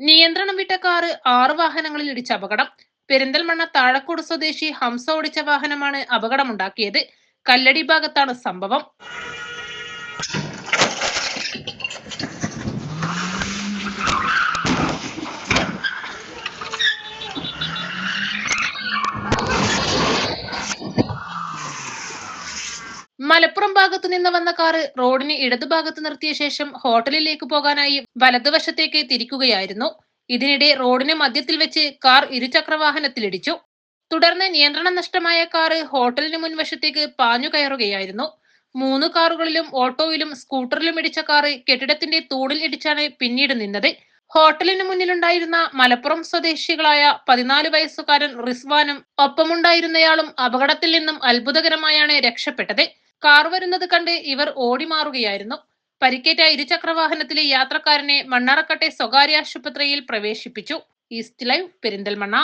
നിയന്ത്രണം വിട്ട കാറ് ആറ് വാഹനങ്ങളിൽ ഇടിച്ച അപകടം. പെരിന്തൽമണ്ണ താഴക്കോട് സ്വദേശി ഹംസ ഓടിച്ച വാഹനമാണ് അപകടമുണ്ടാക്കിയത്. കല്ലടി ഭാഗത്താണ് സംഭവം. മലപ്പുറം ഭാഗത്തു നിന്ന് വന്ന കാറ് റോഡിന് ഇടതുഭാഗത്ത് നിർത്തിയ ശേഷം ഹോട്ടലിലേക്ക് പോകാനായി വലതുവശത്തേക്ക് തിരിക്കുകയായിരുന്നു. ഇതിനിടെ റോഡിന് മധ്യത്തിൽ വെച്ച് കാർ ഇരുചക്രവാഹനത്തിലിടിച്ചു. തുടർന്ന് നിയന്ത്രണം നഷ്ടമായ കാറ് ഹോട്ടലിന് മുൻവശത്തേക്ക് പാഞ്ഞു കയറുകയായിരുന്നു. മൂന്ന് കാറുകളിലും ഓട്ടോയിലും സ്കൂട്ടറിലും ഇടിച്ച കാറ് കെട്ടിടത്തിന്റെ തൂണിൽ ഇടിച്ചാണ് പിന്നീട് നിന്നത്. ഹോട്ടലിന് മുന്നിലുണ്ടായിരുന്ന മലപ്പുറം സ്വദേശികളായ പതിനാല് വയസ്സുകാരൻ റിസ്വാനും ഒപ്പമുണ്ടായിരുന്നയാളും അപകടത്തിൽ നിന്നും അത്ഭുതകരമായാണ് രക്ഷപ്പെട്ടത്. കാർ വരുന്നത് കണ്ട് ഇവർ ഓടിമാറുകയായിരുന്നു. പരിക്കേറ്റ ഇരുചക്രവാഹനത്തിലെ യാത്രക്കാരനെ മണ്ണാറക്കട്ടെ സ്വകാര്യ ആശുപത്രിയിൽ പ്രവേശിപ്പിച്ചു. East Live Perinthalmanna.